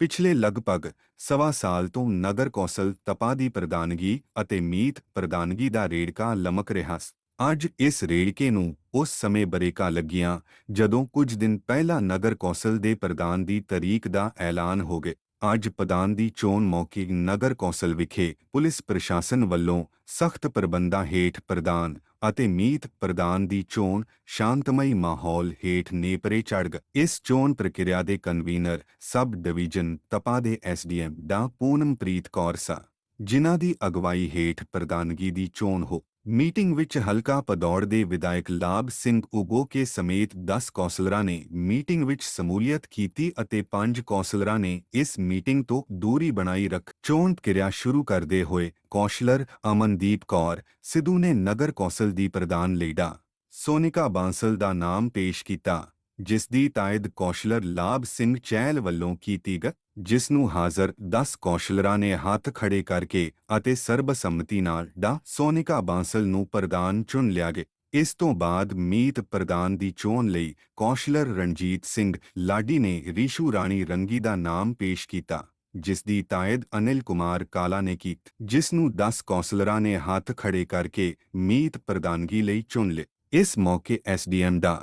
ਪਿਛਲੇ ਲਗਭਗ ਸਵਾ ਸਾਲ ਤੋਂ ਨਗਰ ਕੌਂਸਲ ਤਪਾ ਦੀ ਪ੍ਰਧਾਨਗੀ ਅਤੇ ਮੀਤ ਪ੍ਰਧਾਨਗੀ ਦਾ ਰੇੜਕਾ ਲਮਕ ਰਿਹਾ ਸੀ। ਅੱਜ ਇਸ ਰੇੜਕੇ ਨੂੰ ਉਸ ਸਮੇਂ ਬਰੇਕਾ ਲੱਗੀਆਂ ਜਦੋਂ ਕੁਝ ਦਿਨ ਪਹਿਲਾਂ ਨਗਰ ਕੌਂਸਲ ਦੇ ਪ੍ਰਧਾਨ ਦੀ ਤਰੀਕ ਦਾ ਐਲਾਨ ਹੋ ਗਿਆ ਅੱਜ ਪ੍ਰਧਾਨ ਦੀ ਚੋਣ ਮੌਕੇ ਨਗਰ ਕੌਂਸਲ ਵਿਖੇ ਪੁਲਿਸ ਪ੍ਰਸ਼ਾਸਨ ਵੱਲੋਂ ਸਖਤ ਪ੍ਰਬੰਧਾਂ ਹੇਠ ਪ੍ਰਧਾਨ ਅਤੇ ਮੀਤ ਪ੍ਰਧਾਨ ਦੀ ਚੋਣ ਸ਼ਾਂਤਮਈ ਮਾਹੌਲ ਹੇਠ ਨੇਪਰੇ ਚੜ੍ਹ ਗਈ ਇਸ ਚੋਣ ਪ੍ਰਕਿਰਿਆ ਦੇ ਕਨਵੀਨਰ ਸਬ ਡਿਵੀਜ਼ਨ ਤਪਾ ਦੇ ਐਸਡੀਐਮ ਦਾ ਪੂਨਮਪ੍ਰੀਤ ਕੌਰ ਸਾ। ਜਿਨ੍ਹਾਂ ਦੀ ਅਗਵਾਈ ਹੇਠ ਪ੍ਰਧਾਨਗੀ ਦੀ ਚੋਣ ਹੋ। ਮੀਟਿੰਗ ਵਿੱਚ ਹਲਕਾ ਪਦੌੜ ਦੇ ਵਿਧਾਇਕ ਲਾਭ ਸਿੰਘ ਉਗੋਕੇ ਸਮੇਤ 10 ਕੌਂਸਲਰਾਂ ਨੇ ਮੀਟਿੰਗ ਵਿੱਚ ਸਮੂਲੀਅਤ ਕੀਤੀ ਅਤੇ 5 ਕੌਂਸਲਰਾਂ ਨੇ ਇਸ ਮੀਟਿੰਗ ਤੋਂ ਦੂਰੀ ਬਣਾਈ ਰੱਖ ਚੋਣ ਕਿਰਿਆ ਸ਼ੁਰੂ ਕਰਦੇ ਹੋਏ ਕੌਂਸਲਰ ਅਮਨਦੀਪ ਕੌਰ ਸਿੱਧੂ ਨੇ ਨਗਰ ਕੌਂਸਲ ਦੀ ਪ੍ਰਧਾਨ ਲੀਡਾ ਸੋਨਿਕਾ ਬਾਂਸਲ ਦਾ ਨਾਮ ਪੇਸ਼ ਕੀਤਾ, ਜਿਸ ਦੀ ਤਾਇਦ ਕੌਂਸਲਰ ਲਾਭ ਸਿੰਘ ਚੈਲ ਵੱਲੋਂ ਕੀਤੀ ਗਈ ਜਿਸ ਨੂੰ ਹਾਜ਼ਰ 10 ਕੌਸ਼ਲਰਾਂ ਨੇ ਹੱਥ ਖੜੇ ਕਰਕੇ ਅਤੇ ਸਰਬਸੰਮਤੀ ਨਾਲ ਡਾ. ਸੋਨਿਕਾ ਬਾਂਸਲ ਨੂੰ ਪ੍ਰਧਾਨ ਚੁਣ ਲਿਆ ਗਿਆ ਇਸ ਤੋਂ ਬਾਅਦ ਮੀਤ ਪ੍ਰਧਾਨ ਦੀ ਚੋਣ ਲਈ ਕੌਸ਼ਲਰ ਰਣਜੀਤ ਸਿੰਘ ਲਾਡੀ ਨੇ ਰੀਸ਼ੂ ਰਾਣੀ ਰੰਗੀ ਦਾ ਨਾਮ ਪੇਸ਼ ਕੀਤਾ, ਜਿਸ ਦੀ ਤਾਇਦ ਅਨਿਲ ਕੁਮਾਰ ਕਾਲਾ ਨੇ ਕੀਤੀ ਜਿਸ ਨੂੰ 10 ਕੌਂਸਲਰਾਂ ਨੇ ਹੱਥ ਖੜੇ ਕਰਕੇ ਮੀਤ ਪ੍ਰਧਾਨਗੀ ਲਈ ਚੁਣ ਲਿਆ। ਇਸ ਮੌਕੇ ਐਸਡੀਐਮ ਦਾ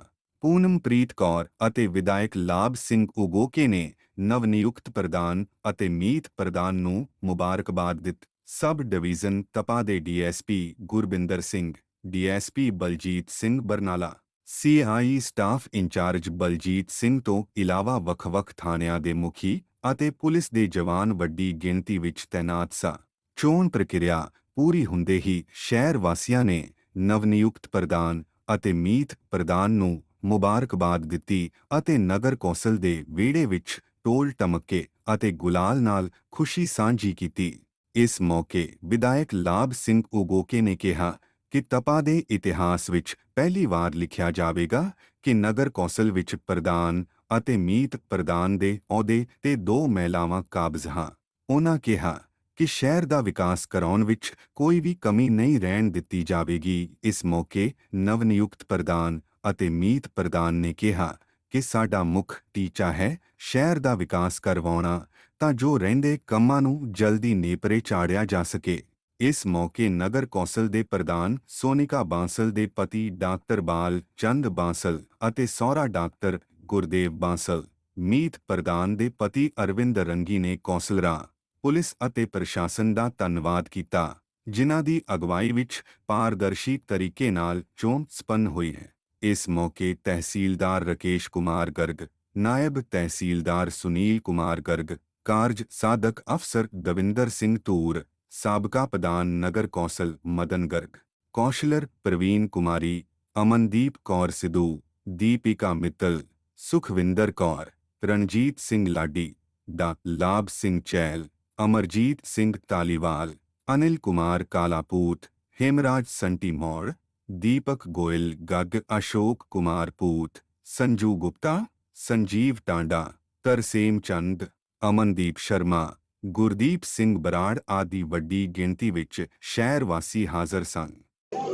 ਪੂਨਮਪ੍ਰੀਤ ਕੌਰ ਅਤੇ ਵਿਧਾਇਕ ਲਾਭ ਸਿੰਘ ਉਗੋਕੇ ਨੇ ਨਵਨਿਯੁਕਤ ਪ੍ਰਧਾਨ ਅਤੇ ਮੀਤ ਪ੍ਰਧਾਨ ਨੂੰ ਮੁਬਾਰਕਬਾਦ ਦਿੱਤੀ। ਸਬ ਡਿਵੀਜ਼ਨ ਤਪਾ ਦੇ DSP Gurbinder Singh, DSP Baljit Singh Barnala, CI staff incharge Baljit Singh ਤੋਂ ਇਲਾਵਾ ਵੱਖ-ਵੱਖ ਥਾਣਿਆਂ ਦੇ ਮੁਖੀ ਅਤੇ ਪੁਲਿਸ ਦੇ ਜਵਾਨ ਵੱਡੀ ਗਿਣਤੀ ਵਿੱਚ ਤੈਨਾਤ ਸਾ। ਚੋਣ ਪ੍ਰਕਿਰਿਆ ਪੂਰੀ ਹੁੰਦੇ ਹੀ ਸ਼ਹਿਰ ਵਾਸੀਆਂ ਨੇ ਨਵਨਿਯੁਕਤ ਪ੍ਰਧਾਨ ਅਤੇ ਮੀਤ ਪ੍ਰਧਾਨ ਨੂੰ ਮੁਬਾਰਕਬਾਦ ਦਿੱਤੀ ਅਤੇ ਨਗਰ ਕੌਂਸਲ ਦੇ ਵਿਹੜੇ ਵਿੱਚ ਟੋਲ ਟਮਕੇ ਅਤੇ ਗੁਲਾਲ ਨਾਲ ਖੁਸ਼ੀ ਸਾਂਝੀ ਕੀਤੀ। ਇਸ ਮੌਕੇ ਵਿਧਾਇਕ ਲਾਭ ਸਿੰਘ ਉਗੋਕੇ ਨੇ ਕਿਹਾ ਕਿ ਤਪਾ ਦੇ ਇਤਿਹਾਸ ਵਿੱਚ ਪਹਿਲੀ ਵਾਰ ਲਿਖਿਆ ਜਾਵੇਗਾ ਕਿ ਨਗਰ ਕੌਂਸਲ ਵਿੱਚ ਪ੍ਰਧਾਨ ਅਤੇ ਮੀਤ ਪ੍ਰਧਾਨ ਦੇ ਅਹੁਦੇ ਤੇ ਦੋ ਮਹਿਲਾਵਾਂ ਕਾਬਜ਼ ਹਾਂ। ਉਹਨਾਂ ਕਿਹਾ ਕਿ ਸ਼ਹਿਰ ਦਾ ਵਿਕਾਸ ਕਰਾਉਣ ਵਿੱਚ ਕੋਈ ਵੀ ਕਮੀ ਨਹੀਂ ਰਹਿਣ ਦਿੱਤੀ ਜਾਵੇਗੀ। ਇਸ ਮੌਕੇ ਨਵਨਿਯੁਕਤ ਪ੍ਰਧਾਨ ਅਤੇ ਮੀਤ ਪ੍ਰਧਾਨ ਨੇ ਕਿਹਾ ਕਿ ਸਾਡਾ ਮੁੱਖ ਟੀਚਾ ਹੈ ਸ਼ਹਿਰ ਦਾ ਵਿਕਾਸ ਕਰਵਾਉਣਾ, ਤਾਂ ਜੋ ਰਹਿੰਦੇ ਕੰਮਾਂ ਨੂੰ ਜਲਦੀ ਨੇਪਰੇ ਚਾੜਿਆ ਜਾ ਸਕੇ। ਇਸ ਮੌਕੇ ਨਗਰ ਕੌਂਸਲ ਦੇ ਪ੍ਰਧਾਨ ਸੋਨਿਕਾ ਬਾਂਸਲ ਦੇ ਪਤੀ ਡਾਕਟਰ ਬਾਲ ਚੰਦ ਬਾਂਸਲ ਅਤੇ ਸਹੁਰਾ ਡਾਕਟਰ ਗੁਰਦੇਵ ਬਾਂਸਲ, ਮੀਤ ਪ੍ਰਧਾਨ ਦੇ ਪਤੀ ਅਰਵਿੰਦ ਰੰਗੀ ਨੇ ਕੌਂਸਲਰਾਂ, ਪੁਲਿਸ ਅਤੇ ਪ੍ਰਸ਼ਾਸਨ ਦਾ ਧੰਨਵਾਦ ਕੀਤਾ, ਜਿਨ੍ਹਾਂ ਦੀ ਅਗਵਾਈ ਵਿੱਚ ਪਾਰਦਰਸ਼ੀ ਤਰੀਕੇ ਨਾਲ ਚੋਣ ਸਪੰਨ ਹੋਈ ਹੈ। ਇਸ ਮੌਕੇ ਤਹਿਸੀਲਦਾਰ ਰਕੇਸ਼ ਕੁਮਾਰ ਗਰਗ ਨਾਇਬ ਤਹਿਸੀਲਦਾਰ ਸੁਨੀਲ ਕੁਮਾਰ ਗਰਗ ਕਾਰਜ ਸਾਧਕ ਅਫਸਰ ਦਵਿੰਦਰ ਸਿੰਘ ਧੂਰ ਸਾਬਕਾ ਪ੍ਰਧਾਨ ਨਗਰ ਕੌਂਸਲ ਮਦਨ ਗਰਗ ਕੌਂਸਲਰ ਪ੍ਰਵੀਨ ਕੁਮਾਰੀ ਅਮਨਦੀਪ ਕੌਰ ਸਿੱਧੂ ਦੀਪਿਕਾ ਮਿੱਤਲ ਸੁਖਵਿੰਦਰ ਕੌਰ ਰਣਜੀਤ ਸਿੰਘ ਲਾਡੀ ਡਾ ਲਾਭ ਸਿੰਘ ਚੈਲ ਅਮਰਜੀਤ ਸਿੰਘ ਤਾਲੀਵਾਲ ਅਨਿਲ ਕੁਮਾਰ ਕਾਲਾਪੂਤ ਹੇਮਰਾਜ ਸੰਟੀ ਮੌੜ ਦੀਪਕ ਗੋਇਲ ਗੱਗ ਅਸ਼ੋਕ ਕੁਮਾਰ ਪੂਤ ਸੰਜੂ ਗੁਪਤਾ ਸੰਜੀਵ ਟਾਂਡਾ ਤਰਸੇਮ ਚੰਦ ਅਮਨਦੀਪ ਸ਼ਰਮਾ ਗੁਰਦੀਪ ਸਿੰਘ ਬਰਾੜ ਆਦਿ ਵੱਡੀ ਗਿਣਤੀ ਵਿੱਚ ਸ਼ਹਿਰ ਵਾਸੀ ਹਾਜ਼ਰ ਸਨ।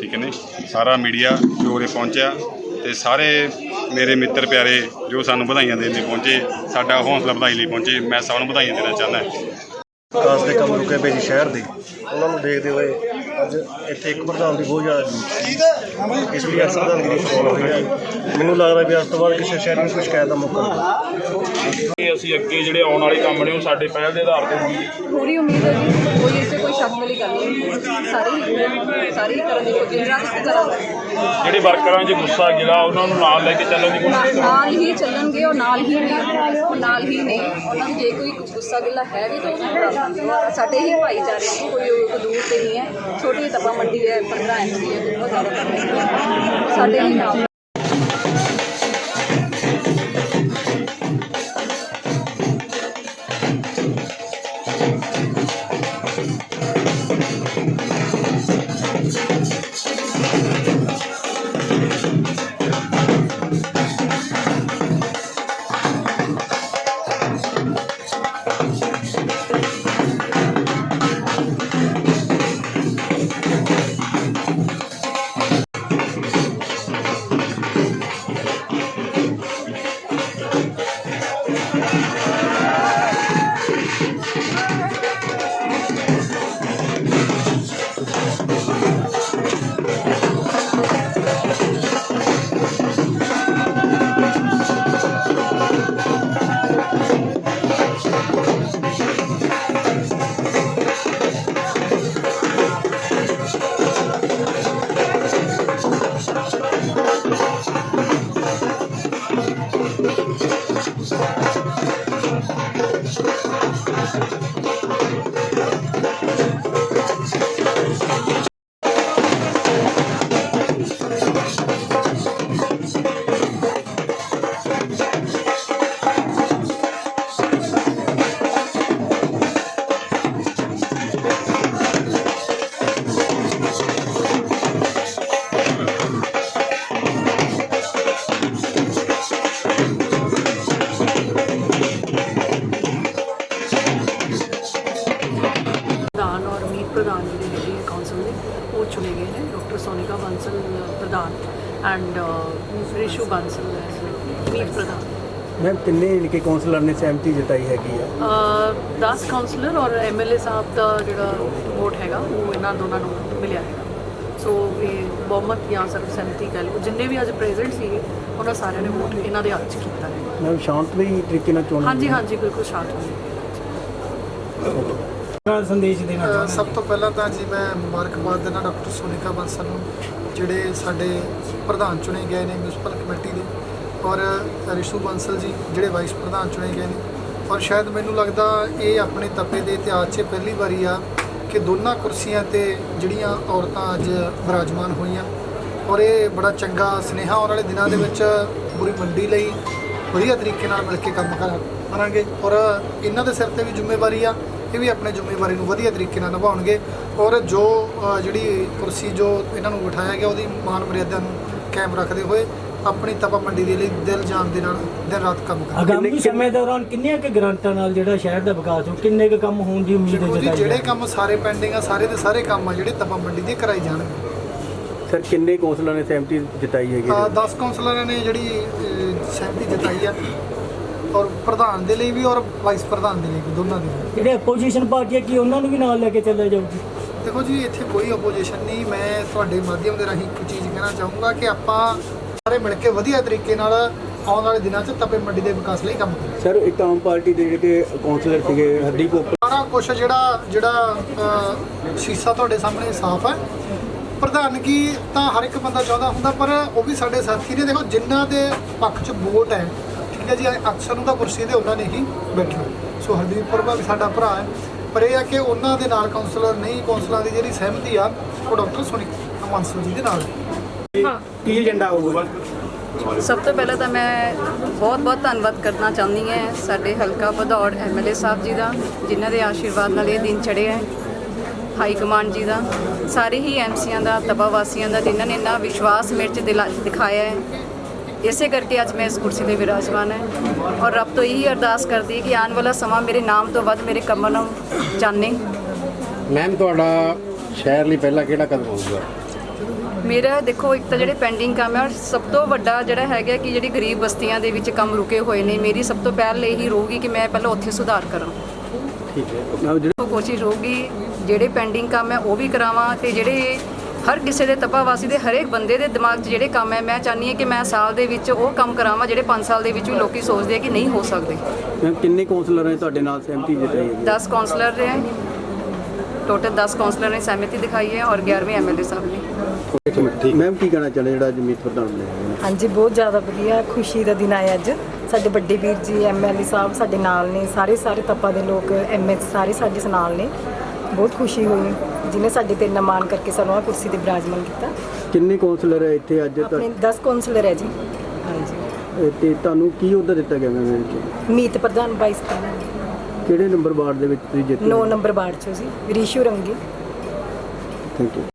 ਠੀਕ ਹੈ ਨੇ ਸਾਰਾ ਮੀਡੀਆ ਜੋ ਉਰੇ ਪਹੁੰਚਿਆ ਤੇ ਸਾਰੇ ਮੇਰੇ ਮਿੱਤਰ ਪਿਆਰੇ ਜੋ ਸਾਨੂੰ ਵਧਾਈਆਂ ਦੇਣ ਲਈ ਪਹੁੰਚੇ ਸਾਡਾ ਹੌਸਲਾ ਵਧਾਈ ਲਈ ਪਹੁੰਚੇ ਮੈਂ ਸਭ ਨੂੰ ਵਧਾਈਆਂ ਦੇਣਾ ਚਾਹੁੰਦਾ। ਵਿਕਾਸ ਦੇ ਕੰਮ ਰੁਕੇ ਪਏ ਜੀ ਸ਼ਹਿਰ ਦੇ ਉਹਨਾਂ ਨੂੰ ਦੇਖਦੇ ਹੋਏ ਅੱਜ ਇੱਥੇ ਇੱਕ ਪ੍ਰਧਾਨ ਦੀ ਬਹੁਤ ਜ਼ਿਆਦਾ ਜ਼ਰੂਰਤ ਇਸ ਲਈ ਅੱਜ ਪ੍ਰਧਾਨਗੀ ਦੀ ਚੋਣ ਹੋਈ ਹੈ। ਮੈਨੂੰ ਲੱਗਦਾ ਵੀ ਅੱਜ ਤੋਂ ਬਾਅਦ ਕਿਸੇ ਸ਼ਹਿਰ ਨੂੰ ਕੋਈ ਸ਼ਿਕਾਇਤ ਦਾ ਮੌਕਾ ਨਹੀਂ ਕਿ ਅਸੀਂ ਅੱਗੇ ਜਿਹੜੇ ਆਉਣ ਵਾਲੇ ਕੰਮ ਨੇ ਉਹ ਸਾਡੇ ਪਹਿਲ ਦੇ ਆਧਾਰ ਤੇ ਹੋਣਗੇ। ਪੂਰੀ ਉਮੀਦ ਹੈ ਜੀ ਕੋਈ ਇਸੇ ਕੋਈ ਸ਼ੱਕ ਵਾਲੀ ਗੱਲ ਨਹੀਂ ਸਾਰੇ ਸਾਰੇ ਕਰਨ ਦੀ ਕੋਸ਼ਿਸ਼ ਕਰਾਂਗੇ। ਜਿਹੜੇ ਵਰਕਰਾਂ 'ਚ ਗੁੱਸਾ ਗਿਲਾ ਉਹਨਾਂ ਨੂੰ ਨਾਲ ਲੈ ਕੇ ਚੱਲਣ ਦੀ ਕੋਸ਼ਿਸ਼ ਨਾਲ ਕਰੋ। ਨਾਲ ਹੀ ਚੱਲਣਗੇ ਉਹ ਨਾਲ ਹੀ ਨੇ ਉਹ ਨਾਲ ਹੀ ਨੇ ਉਹਨਾਂ ਨੂੰ ਜੇ ਕੋਈ ਗੁੱਸਾ ਗਿੱਲਾ ਹੈ ਵੀ ਤਾਂ ਉਹਨੂੰ ਬੁਲਾ ਲਾਂਗੇ ਉਹ ਸਾਡੇ ਹੀ ਭਾਈਚਾਰੇ ਨੇ ਕੋਈ ਉਹ ਦੂਰ ਤੇ ਨਹੀਂ ਹੈ। ਛੋਟੀ ਤਪਾ ਮੰਡੀ ਹੈ 15 ਐਮਸੀ ਹੈ, ਬਹੁਤ ਜ਼ਿਆਦਾ ਸਾਡੇ ਹੀ ਨਾਲ। ਪ੍ਰਧਾਨ ਜਿਹੜੇ ਹੈਗੇ ਕਾਉਂਸਲ ਦੇ ਉਹ ਚੁਣੇ ਗਏ ਨੇ ਡਾਕਟਰ ਸੋਨਿਕਾ ਬਾਂਸਲ ਪ੍ਰਧਾਨ ਐਂਡ ਰਿਸ਼ੂ ਬਾਂਸਲ ਮੀਤ ਪ੍ਰਧਾਨ। ਮੈਮ ਕਿੰਨੇ ਇਨਕੇ ਕੌਂਸਲਰ ਨੇ ਸਹਿਮਤੀ ਜਤਾਈ ਹੈਗੀ ਆ? 10 ਕਾਉਂਸਲਰ ਔਰ ਐਮਐਲਏ ਸਾਹਿਬ ਦਾ ਜਿਹੜਾ ਵੋਟ ਹੈਗਾ ਉਹ ਇਹਨਾਂ ਦੋਨਾਂ ਨੂੰ ਮਿਲਿਆ ਹੈਗਾ। ਸੋ ਇਹ ਬਹੁਮਤ ਜਾਂ ਸਰਬਸੰਮਤੀ ਕਹਿ ਲਓ ਜਿੰਨੇ ਵੀ ਅੱਜ ਪ੍ਰੈਜ਼ੈਂਟ ਸੀਗੇ ਉਹਨਾਂ ਸਾਰਿਆਂ ਨੇ ਵੋਟ ਇਹਨਾਂ ਦੇ ਹੱਥ 'ਚ ਕੀਤਾ ਹੈ। ਮੈਮ ਸ਼ਾਂਤਮਈ ਤਰੀਕੇ ਨਾਲ ਚੋਣ ਹਾਂਜੀ ਹਾਂਜੀ ਬਿਲਕੁਲ ਸ਼ਾਂਤ ਸੰਦੇਸ਼ ਦੇਣਾ ਸਭ ਤੋਂ ਪਹਿਲਾਂ ਤਾਂ ਜੀ ਮੈਂ ਮੁਬਾਰਕਬਾਦ ਦੇਣਾ ਡਾਕਟਰ ਸੋਨਿਕਾ ਬਾਂਸਲ ਨੂੰ ਜਿਹੜੇ ਸਾਡੇ ਪ੍ਰਧਾਨ ਚੁਣੇ ਗਏ ਨੇ ਮਿਊਨਿਸਪਲ ਕਮੇਟੀ ਦੇ ਔਰ ਰਿਸ਼ੂ ਬਾਂਸਲ ਜੀ ਜਿਹੜੇ ਵਾਈਸ ਪ੍ਰਧਾਨ ਚੁਣੇ ਗਏ ਨੇ। ਔਰ ਸ਼ਾਇਦ ਮੈਨੂੰ ਲੱਗਦਾ ਇਹ ਆਪਣੇ ਤਪੇ ਦੇ ਇਤਿਹਾਸ 'ਚ ਪਹਿਲੀ ਵਾਰੀ ਆ ਕਿ ਦੋਨਾਂ ਕੁਰਸੀਆਂ ਤੇ ਜਿਹੜੀਆਂ ਔਰਤਾਂ ਅੱਜ ਵਿਰਾਜਮਾਨ ਹੋਈਆਂ। ਔਰ ਇਹ ਬੜਾ ਚੰਗਾ ਸੁਨੇਹਾ ਆਉਣ ਵਾਲੇ ਦਿਨਾਂ ਦੇ ਵਿੱਚ ਪੂਰੀ ਮੰਡੀ ਲਈ ਵਧੀਆ ਤਰੀਕੇ ਨਾਲ ਮਿਲ ਕੇ ਕੰਮ ਕਰਾ- ਕਰਾਂਗੇ। ਔਰ ਇਹਨਾਂ ਦੇ ਸਿਰ ਤੇ ਵੀ ਜ਼ਿੰਮੇਵਾਰੀ ਆ। ਇਹ ਵੀ ਆਪਣੇ ਜ਼ਿੰਮੇਵਾਰੀ ਨੂੰ ਵਧੀਆ ਤਰੀਕੇ ਨਾਲ ਨਿਭਾਉਣਗੇ ਔਰ ਜੋ ਜਿਹੜੀ ਕੁਰਸੀ ਜੋ ਇਹਨਾਂ ਨੂੰ ਬਿਠਾਇਆ ਗਿਆ ਉਹਦੀ ਮਾਨ ਮਰਿਆਦਾ ਨੂੰ ਕਾਇਮ ਰੱਖਦੇ ਹੋਏ ਆਪਣੀ ਤਪਾ ਮੰਡੀ ਦੇ ਲਈ ਦਿਲ ਜਾਨ ਦੇ ਨਾਲ ਦਿਨ ਰਾਤ ਕੰਮ ਕਰਾਂਗੇ ਆਗਾਮੀ ਸਮੇਂ ਦੌਰਾਨ ਕਿੰਨੀਆਂ ਕੁ ਗ੍ਰਾਂਟਾਂ ਨਾਲ ਜਿਹੜਾ ਸ਼ਹਿਰ ਦਾ ਵਿਕਾਸ ਹੋ ਕਿੰਨੇ ਕੁ ਕੰਮ ਹੋਣ ਦੀ ਉਮੀਦ ਹੈ ਜਿਹੜੇ ਕੰਮ ਸਾਰੇ ਪੈਂਡਿੰਗ ਆ ਸਾਰੇ ਦੇ ਸਾਰੇ ਕੰਮ ਆ ਜਿਹੜੇ ਤਪਾ ਮੰਡੀ ਦੇ ਕਰਾਏ ਜਾਣਗੇ। ਸਰ ਕਿੰਨੇ ਕੌਂਸਲਰ ਨੇ ਸਹਿਮਤੀ ਜਤਾਈ ਹੈਗੀ? ਅ, 10 ਕਾਉਂਸਲਰਾਂ ਨੇ ਜਿਹੜੀ ਸਹਿਮਤੀ ਜਤਾਈ ਆ। ਔਰ ਪ੍ਰਧਾਨ ਦੇ ਲਈ ਵੀ ਔਰ ਵਾਈਸ ਪ੍ਰਧਾਨ ਦੇ ਲਈ ਵੀ ਦੋਨਾਂ ਦੇ ਲਈ। ਜਿਹੜੇ ਆਪੋਜੀਸ਼ਨ ਪਾਰਟੀਆਂ ਕੀ ਉਹਨਾਂ ਨੂੰ ਵੀ ਨਾਲ ਲੈ ਕੇ ਚੱਲਿਆ ਜਾਊਗੀ? ਦੇਖੋ ਜੀ ਇੱਥੇ ਕੋਈ ਆਪੋਜੀਸ਼ਨ ਨਹੀਂ। ਮੈਂ ਤੁਹਾਡੇ ਮਾਧਿਅਮ ਦੇ ਰਾਹੀਂ ਇੱਕ ਚੀਜ਼ ਕਹਿਣਾ ਚਾਹੂੰਗਾ ਕਿ ਆਪਾਂ ਸਾਰੇ ਮਿਲ ਕੇ ਵਧੀਆ ਤਰੀਕੇ ਨਾਲ ਆਉਣ ਵਾਲੇ ਦਿਨਾਂ 'ਚ ਤਪੇ ਮੰਡੀ ਦੇ ਵਿਕਾਸ ਲਈ ਕੰਮ ਕਰੀਏ। ਸਰ ਇੱਕ ਆਮ ਪਾਰਟੀ ਦੇ ਜਿਹੜੇ ਕੌਂਸਲਰ ਸੀਗੇ ਹਰਦੀਪ ਉੱਪਰ ਸਾਰਾ ਕੁਝ ਜਿਹੜਾ ਜਿਹੜਾ ਸ਼ੀਸ਼ਾ ਤੁਹਾਡੇ ਸਾਹਮਣੇ ਸਾਫ਼ ਹੈ। ਪ੍ਰਧਾਨਗੀ ਤਾਂ ਹਰ ਇੱਕ ਬੰਦਾ ਚਾਹੁੰਦਾ ਹੁੰਦਾ ਪਰ ਉਹ ਵੀ ਸਾਡੇ ਸਾਥੀ ਨੇ। ਦੇਖੋ ਜਿਨ੍ਹਾਂ ਦੇ ਪੱਖ 'ਚ ਵੋਟ ਹੈ ਠੀਕ ਹੈ ਜੀ ਅਕਸਰ ਨੂੰ ਤਾਂ ਕੁਰਸੀ ਤੇ ਉਹਨਾਂ ਨੇ ਹੀ ਬੈਠਣਾ। ਸੋ ਹਰਦੀਪ ਪੁਰਬਾ ਵੀ ਸਾਡਾ ਭਰਾ ਹੈ ਪਰ ਇਹ ਹੈ ਕਿ ਉਹਨਾਂ ਦੇ ਨਾਲ ਕਾਉਂਸਲਰ ਨਹੀਂ ਕਾਉਂਸਲਰਾਂ ਦੀ ਜਿਹੜੀ ਸਹਿਮਤੀ ਆ ਉਹ ਡਾਕਟਰ ਸੁਨੀ ਮਾਨਸਲ ਜੀ ਦੇ ਨਾਲ। ਹੈ। ਕੀ ਏਜੰਡਾ ਹੋਊਗਾ? ਸਭ ਤੋਂ ਪਹਿਲਾਂ ਤਾਂ ਮੈਂ ਬਹੁਤ ਬਹੁਤ ਧੰਨਵਾਦ ਕਰਨਾ ਚਾਹੁੰਦੀ ਹਾਂ ਸਾਡੇ ਹਲਕਾ ਭਦੌੜ ਐਮਐਲਏ ਸਾਹਿਬ ਜੀ ਦਾ ਜਿਨ੍ਹਾਂ ਦੇ ਆਸ਼ੀਰਵਾਦ ਨਾਲ ਇਹ ਦਿਨ ਚੜ੍ਹਿਆ ਹੈ। ਹਾਈ ਕਮਾਂਡ ਜੀ ਦਾ ਸਾਰੇ ਹੀ ਐਮਸੀਆਂ ਦਾ ਤਪਾ ਵਾਸੀਆਂ ਦਾ ਜਿਨ੍ਹਾਂ ਨੇ ਇੰਨਾ ਵਿਸ਼ਵਾਸ ਮੇਰੇ 'ਚ ਦਿਲਾ- ਦਿਖਾਇਆ ਹੈ। ਇਸੇ ਕਰਕੇ ਅੱਜ ਮੈਂ ਇਸ ਕੁਰਸੀ ਤੇ ਵਿਰਾਜਮਾਨ ਹੈ ਔਰ ਰੱਬ ਤੋਂ ਇਹੀ ਅਰਦਾਸ ਕਰਦੀ ਕਿ ਆਉਣ ਵਾਲਾ ਸਮਾਂ ਮੇਰੇ ਨਾਮ ਤੋਂ ਵੱਧ ਮੇਰੇ ਕੰਮਾਂ ਨੂੰ ਜਾਣੇ। ਮੈਮ ਤੁਹਾਡਾ ਸ਼ਹਿਰ ਲਈ ਪਹਿਲਾ ਕਿਹੜਾ ਕਦਮ ਹੋਊਗਾ? ਮੇਰਾ ਦੇਖੋ ਇੱਕ ਤਾਂ ਜਿਹੜੇ ਪੈਂਡਿੰਗ ਕੰਮ ਹੈ ਔਰ ਸਭ ਤੋਂ ਵੱਡਾ ਜਿਹੜਾ ਹੈਗਾ ਕਿ ਜਿਹੜੀ ਗਰੀਬ ਬਸਤੀਆਂ ਦੇ ਵਿੱਚ ਕੰਮ ਰੁਕੇ ਹੋਏ ਨੇ ਮੇਰੀ ਸਭ ਤੋਂ ਪਹਿਲ ਇਹੀ ਰਹੂਗੀ ਕਿ ਮੈਂ ਪਹਿਲਾਂ ਉੱਥੇ ਸੁਧਾਰ ਕਰਾਂ। ਠੀਕ ਹੈ। ਕੋਸ਼ਿਸ਼ ਹੋਊਗੀ ਜਿਹੜੇ ਪੈਂਡਿੰਗ ਕੰਮ ਹੈ ਉਹ ਵੀ ਕਰਾਵਾਂ ਤੇ ਜਿਹੜੇ ਹਰ ਕਿਸੇ ਦੇ ਤਪਾਵਾਸੀ ਦੇ ਹਰੇਕ ਬੰਦੇ ਦੇ ਦਿਮਾਗ 'ਚ ਜਿਹੜੇ ਕੰਮ ਹੈ ਮੈਂ ਚਾਹੁੰਦੀ ਹਾਂ ਕਿ ਮੈਂ ਸਾਲ ਦੇ ਵਿੱਚ ਉਹ ਕੰਮ ਕਰਾਵਾਂ ਜਿਹੜੇ 5 ਸਾਲ ਦੇ ਵਿੱਚ ਵੀ ਲੋਕੀ ਸੋਚਦੇ ਆ ਕਿ ਨਹੀਂ ਹੋ ਸਕਦੇ। ਮੈਮ ਕਿੰਨੇ ਕੌਂਸਲਰ ਨੇ ਤੁਹਾਡੇ ਨਾਲ ਸਹਿਮਤੀ ਜਤਾਈ ਹੈਗੀ 10 ਕਾਉਂਸਲਰ ਨੇ। ਟੋਟਲ 10 ਕਾਉਂਸਲਰ ਨੇ ਸਹਿਮਤੀ ਦਿਖਾਈ ਹੈ ਔਰ 11ਵੇਂ ਐਮਐਲਏ ਸਾਹਿਬ ਨੇ। ਮਿੰਟ ਮੈਮ ਕੀ ਕਹਿਣਾ ਚਾਹੁੰਦੇ ਜਿਹੜਾ ਅੱਜ ਮੀਤ ਪ੍ਰਧਾਨ ਨੇ ਹਾਂਜੀ ਬਹੁਤ ਜ਼ਿਆਦਾ ਵਧੀਆ। ਖੁਸ਼ੀ ਦਾ ਦਿਨ ਆਇਆ ਅੱਜ। ਸਾਡੇ ਵੱਡੇ ਵੀਰ ਜੀ ਐਮਐਲਏ ਸਾਹਿਬ ਸਾਡੇ ਨਾਲ ਨੇ। ਸਾਰੇ ਸਾਰੇ ਤਪਾ ਦੇ ਲੋਕ ਐਮਐਚ ਸਾਰੇ ਸਾਡੇ ਨਾਲ ਨੇ। ਬਹੁਤ ਖੁਸ਼ੀ ਹੋਈ। ਜਿਨੇ ਸਾਡੇ ਤੇ ਇੰਨਾ ਮਾਣ ਕਰਕੇ ਸਾਨੂੰ ਆ ਕੁਰਸੀ ਤੇ ਬਿਰਾਜਮਾਨ ਕੀਤਾ। ਕਿੰਨੇ ਕੌਂਸਲਰ ਹੈ ਇੱਥੇ ਅੱਜ ਆਪਣੇ 10 ਕਾਉਂਸਲਰ ਹੈ ਜੀ। ਹਾਂਜੀ। ਤਾਂ- ਤੇ ਤੁਹਾਨੂੰ ਕੀ ਅਹੁਦਾ ਦਿੱਤਾ ਗਿਆ ਮੈਮ ਇਹਦੇ ਵਿੱਚ ਮੀਤ ਪ੍ਰਧਾਨ ਵਾਈਸ ਪ੍ਰਧਾਨ ਕਿਹੜੇ ਨੰਬਰ ਵਾਰਡ ਦੇ ਵਿੱਚ ਤੁਸੀਂ ਜਿੱਤੇ? 9 ਨੰਬਰ ਵਾਰਡ ਚੋਂ ਜੀ ਰਿਸ਼ੂ ਰੰਗੀ। Thank you